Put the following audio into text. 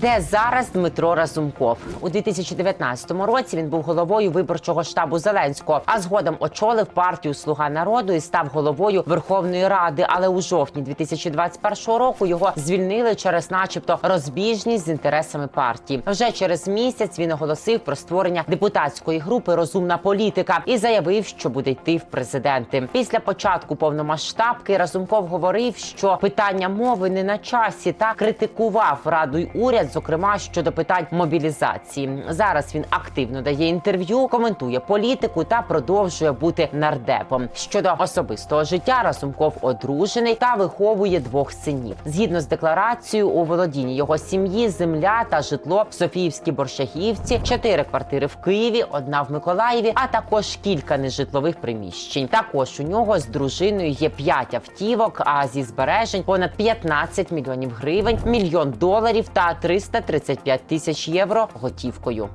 Де зараз Дмитро Разумков у 2019 році він був головою виборчого штабу Зеленського, а згодом очолив партію Слуга народу і став головою Верховної Ради. Але у жовтні 2021 року його звільнили через, начебто, розбіжність з інтересами партії. Вже через місяць він оголосив про створення депутатської групи Розумна політика і заявив, що буде йти в президенти. Після початку повномасштабки Разумков говорив, що питання мови не на часі та критикував раду й уряд, зокрема щодо питань мобілізації. Зараз він активно дає інтерв'ю, коментує політику та продовжує бути нардепом. Щодо особистого життя, Разумков одружений та виховує двох синів. Згідно з декларацією, у володінні його сім'ї земля та житло в Софіївській Борщагівці, чотири квартири в Києві, одна в Миколаєві, а також кілька нежитлових приміщень. Також у нього з дружиною є п'ять автівок, а зі збережень понад 15 мільйонів гривень, мільйон доларів та 335 тисяч євро готівкою.